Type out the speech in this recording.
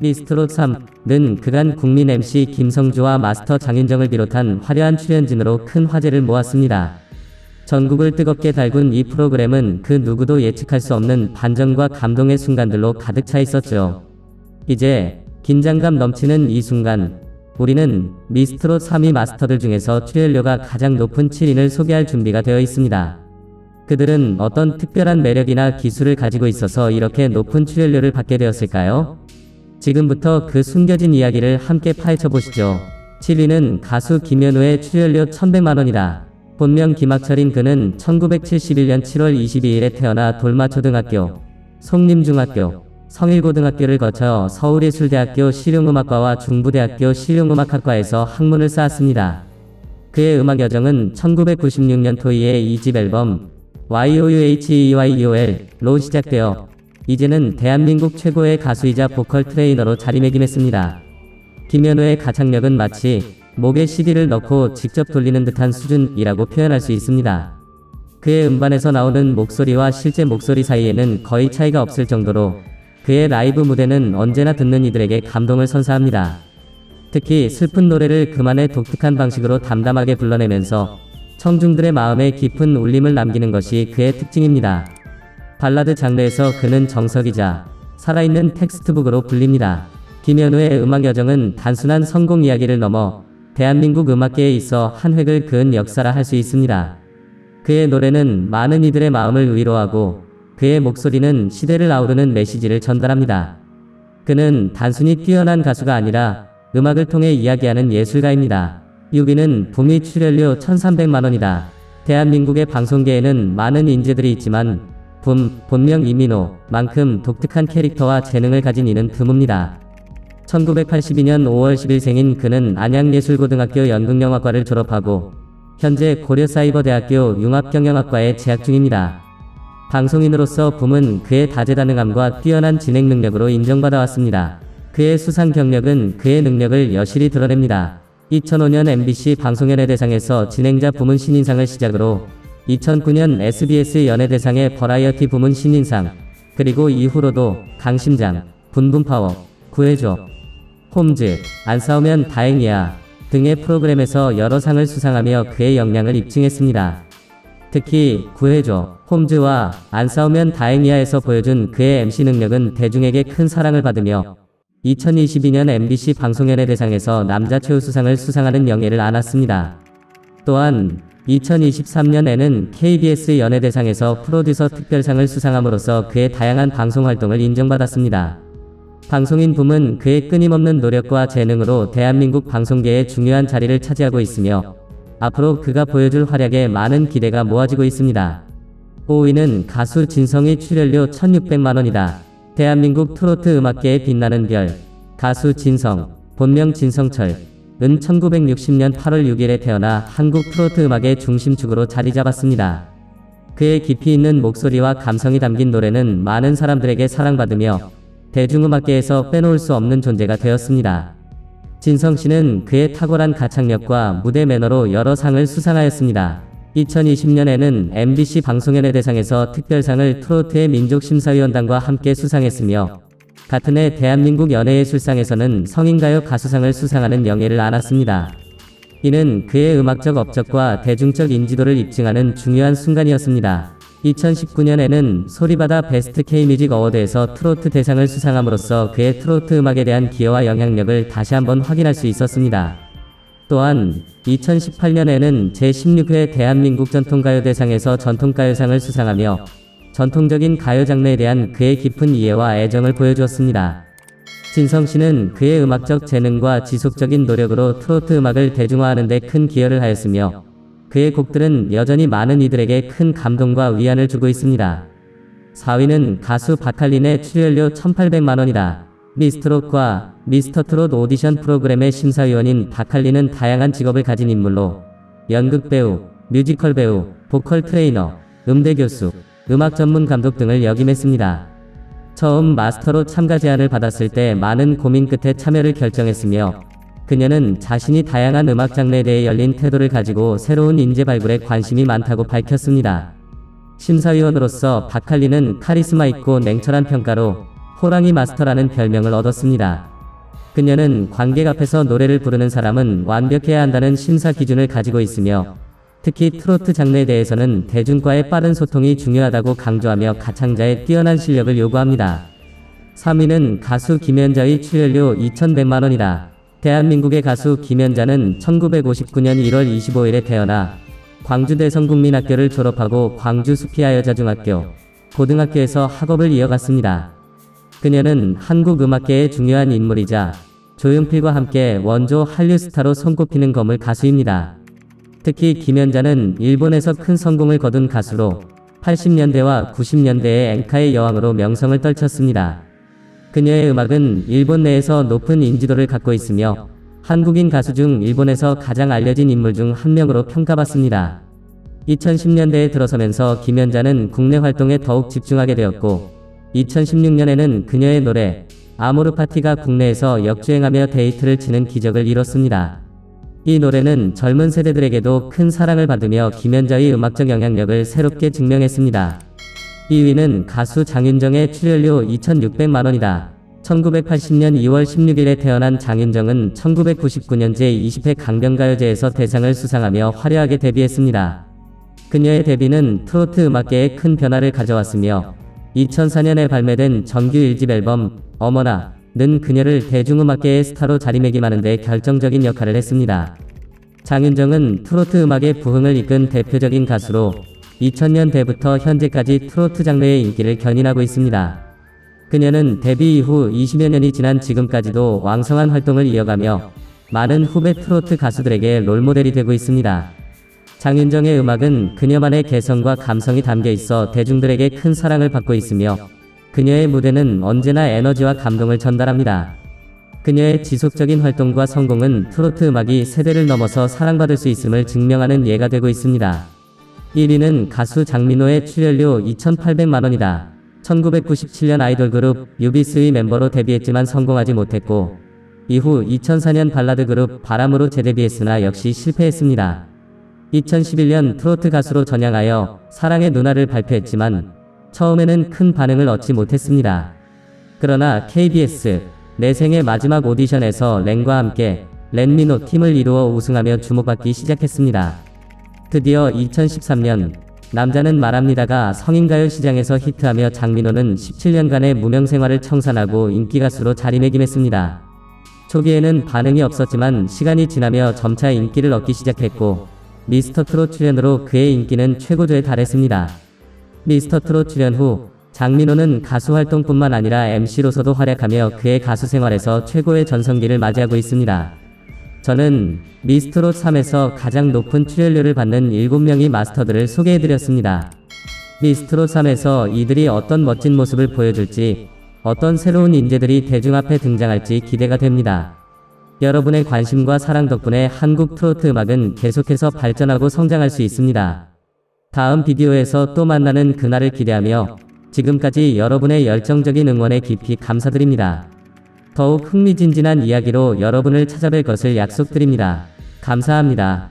미스트롯 3는 그간 국민 MC 김성주와 마스터 장윤정을 비롯한 화려한 출연진으로 큰 화제를 모았습니다. 전국을 뜨겁게 달군 이 프로그램은 그 누구도 예측할 수 없는 반전과 감동의 순간들로 가득 차 있었죠. 이제 긴장감 넘치는 이 순간 우리는 미스트롯 3위 마스터들 중에서 출연료가 가장 높은 7인을 소개할 준비가 되어 있습니다. 그들은 어떤 특별한 매력이나 기술을 가지고 있어서 이렇게 높은 출연료를 받게 되었을까요? 지금부터 그 숨겨진 이야기를 함께 파헤쳐 보시죠. 7위는 가수 김현우의 출연료 1100만원이다. 본명 김학철인 그는 1971년 7월 22일에 태어나 돌마초등학교, 송림중학교, 성일고등학교를 거쳐 서울예술대학교 실용음악과와 중부대학교 실용음악학과에서 학문을 쌓았습니다. 그의 음악 여정은 1996년 토이의 2집 앨범 YOUHEYEOL로 시작되어 이제는 대한민국 최고의 가수이자 보컬 트레이너로 자리매김했습니다. 김현우의 가창력은 마치 목에 CD를 넣고 직접 돌리는 듯한 수준이라고 표현할 수 있습니다. 그의 음반에서 나오는 목소리와 실제 목소리 사이에는 거의 차이가 없을 정도로 그의 라이브 무대는 언제나 듣는 이들에게 감동을 선사합니다. 특히 슬픈 노래를 그만의 독특한 방식으로 담담하게 불러내면서 청중들의 마음에 깊은 울림을 남기는 것이 그의 특징입니다. 발라드 장르에서 그는 정석이자 살아있는 텍스트북으로 불립니다. 김현우의 음악 여정은 단순한 성공 이야기를 넘어 대한민국 음악계에 있어 한 획을 그은 역사라 할 수 있습니다. 그의 노래는 많은 이들의 마음을 위로하고 그의 목소리는 시대를 아우르는 메시지를 전달합니다. 그는 단순히 뛰어난 가수가 아니라 음악을 통해 이야기하는 예술가입니다. 6위는 북미 출연료 1300만원이다. 대한민국의 방송계에는 많은 인재들이 있지만 붐, 본명 이민호 만큼 독특한 캐릭터와 재능을 가진 이는 드뭅니다. 1982년 5월 10일 생인 그는 안양예술고등학교 연극영화과를 졸업하고 현재 고려사이버대학교 융합경영학과에 재학 중입니다. 방송인으로서 붐은 그의 다재다능함과 뛰어난 진행 능력으로 인정받아 왔습니다. 그의 수상 경력은 그의 능력을 여실히 드러냅니다. 2005년 MBC 방송연예 대상에서 진행자 부문 신인상을 시작으로 2009년 SBS 연예대상의 버라이어티 부문 신인상, 그리고 이후로도 강심장, 분분파워, 구해줘, 홈즈, 안 싸우면 다행이야 등의 프로그램에서 여러 상을 수상하며 그의 역량을 입증했습니다. 특히 구해줘, 홈즈와 안 싸우면 다행이야에서 보여준 그의 MC 능력은 대중에게 큰 사랑을 받으며 2022년 MBC 방송연예대상에서 남자 최우수상을 수상하는 영예를 안았습니다. 또한 2023년에는 KBS 연예대상에서 프로듀서 특별상을 수상함으로써 그의 다양한 방송 활동을 인정받았습니다. 방송인 붐은 그의 끊임없는 노력과 재능으로 대한민국 방송계의 중요한 자리를 차지하고 있으며 앞으로 그가 보여줄 활약에 많은 기대가 모아지고 있습니다. 5위는 가수 진성의 출연료 1600만원이다. 대한민국 트로트 음악계의 빛나는 별, 가수 진성, 본명 진성철, 은 1960년 8월 6일에 태어나 한국 트로트 음악의 중심축으로 자리 잡았습니다. 그의 깊이 있는 목소리와 감성이 담긴 노래는 많은 사람들에게 사랑받으며 대중음악계에서 빼놓을 수 없는 존재가 되었습니다. 진성 씨는 그의 탁월한 가창력과 무대 매너로 여러 상을 수상하였습니다. 2020년에는 MBC 방송연예 대상에서 특별상을 트로트의 민족심사위원단과 함께 수상했으며 같은 해 대한민국 연예예술상에서는 성인가요 가수상을 수상하는 영예를 안았습니다. 이는 그의 음악적 업적과 대중적 인지도를 입증하는 중요한 순간이었습니다. 2019년에는 소리바다 베스트 K뮤직 어워드에서 트로트 대상을 수상함으로써 그의 트로트 음악에 대한 기여와 영향력을 다시 한번 확인할 수 있었습니다. 또한 2018년에는 제16회 대한민국 전통가요 대상에서 전통가요상을 수상하며 전통적인 가요 장르에 대한 그의 깊은 이해와 애정을 보여주었습니다. 진성 씨는 그의 음악적 재능과 지속적인 노력으로 트로트 음악을 대중화하는 데 큰 기여를 하였으며 그의 곡들은 여전히 많은 이들에게 큰 감동과 위안을 주고 있습니다. 4위는 가수 박할린의 출연료 1800만원이다. 미스트롯과 미스터트롯 오디션 프로그램의 심사위원인 박할린은 다양한 직업을 가진 인물로 연극 배우, 뮤지컬 배우, 보컬 트레이너, 음대 교수, 음악 전문 감독 등을 역임했습니다. 처음 마스터로 참가 제안을 받았을 때 많은 고민 끝에 참여를 결정했으며 그녀는 자신이 다양한 음악 장르에 대해 열린 태도를 가지고 새로운 인재 발굴에 관심이 많다고 밝혔습니다. 심사위원으로서 박할리는 카리스마 있고 냉철한 평가로 호랑이 마스터라는 별명을 얻었습니다. 그녀는 관객 앞에서 노래를 부르는 사람은 완벽해야 한다는 심사 기준을 가지고 있으며 특히 트로트 장르에 대해서는 대중과의 빠른 소통이 중요하다고 강조하며 가창자의 뛰어난 실력을 요구합니다. 3위는 가수 김연자의 출연료 2,100만원이다. 대한민국의 가수 김연자는 1959년 1월 25일에 태어나 광주 대성국민학교를 졸업하고 광주 수피아 여자중학교, 고등학교에서 학업을 이어갔습니다. 그녀는 한국 음악계의 중요한 인물이자 조용필과 함께 원조 한류 스타로 손꼽히는 거물 가수입니다. 특히 김연자는 일본에서 큰 성공을 거둔 가수로 80년대와 90년대의 엔카의 여왕으로 명성을 떨쳤습니다. 그녀의 음악은 일본 내에서 높은 인지도를 갖고 있으며 한국인 가수 중 일본에서 가장 알려진 인물 중 한 명으로 평가받습니다. 2010년대에 들어서면서 김연자는 국내 활동에 더욱 집중하게 되었고 2016년에는 그녀의 노래 아모르 파티가 국내에서 역주행하며 데이트를 치는 기적을 이뤘습니다. 이 노래는 젊은 세대들에게도 큰 사랑을 받으며 김연자의 음악적 영향력을 새롭게 증명했습니다. 2위는 가수 장윤정의 출연료 2,600만원이다. 1980년 2월 16일에 태어난 장윤정은 1999년 제20회 강변가요제에서 대상을 수상하며 화려하게 데뷔했습니다. 그녀의 데뷔는 트로트 음악계에 큰 변화를 가져왔으며 2004년에 발매된 정규 1집 앨범 어머나 는 그녀를 대중음악계의 스타로 자리매김하는 데 결정적인 역할을 했습니다. 장윤정은 트로트 음악의 부흥을 이끈 대표적인 가수로 2000년대부터 현재까지 트로트 장르의 인기를 견인하고 있습니다. 그녀는 데뷔 이후 20여 년이 지난 지금까지도 왕성한 활동을 이어가며 많은 후배 트로트 가수들에게 롤모델이 되고 있습니다. 장윤정의 음악은 그녀만의 개성과 감성이 담겨 있어 대중들에게 큰 사랑을 받고 있으며 그녀의 무대는 언제나 에너지와 감동을 전달합니다. 그녀의 지속적인 활동과 성공은 트로트 음악이 세대를 넘어서 사랑받을 수 있음을 증명하는 예가 되고 있습니다. 1위는 가수 장민호의 출연료 2,800만원이다. 1997년 아이돌 그룹 유비스의 멤버로 데뷔했지만 성공하지 못했고 이후 2004년 발라드 그룹 바람으로 재데뷔했으나 역시 실패했습니다. 2011년 트로트 가수로 전향하여 사랑의 누나를 발표했지만 처음에는 큰 반응을 얻지 못했습니다. 그러나 KBS 내 생의 마지막 오디션에서 렌과 함께 렌미노 팀을 이루어 우승하며 주목받기 시작했습니다. 드디어 2013년 남자는 말합니다가 성인가요 시장에서 히트하며 장민호는 17년간의 무명 생활을 청산하고 인기 가수로 자리매김했습니다. 초기에는 반응이 없었지만 시간이 지나며 점차 인기를 얻기 시작했고 미스터 트롯 출연으로 그의 인기는 최고조에 달했습니다. 미스터 트롯 출연 후 장민호는 가수 활동뿐만 아니라 MC로서도 활약하며 그의 가수 생활에서 최고의 전성기를 맞이하고 있습니다. 저는 미스트롯 3에서 가장 높은 출연료를 받는 7명의 마스터들을 소개해드렸습니다. 미스트롯 3에서 이들이 어떤 멋진 모습을 보여줄지, 어떤 새로운 인재들이 대중 앞에 등장할지 기대가 됩니다. 여러분의 관심과 사랑 덕분에 한국 트로트 음악은 계속해서 발전하고 성장할 수 있습니다. 다음 비디오에서 또 만나는 그날을 기대하며 지금까지 여러분의 열정적인 응원에 깊이 감사드립니다. 더욱 흥미진진한 이야기로 여러분을 찾아뵐 것을 약속드립니다. 감사합니다.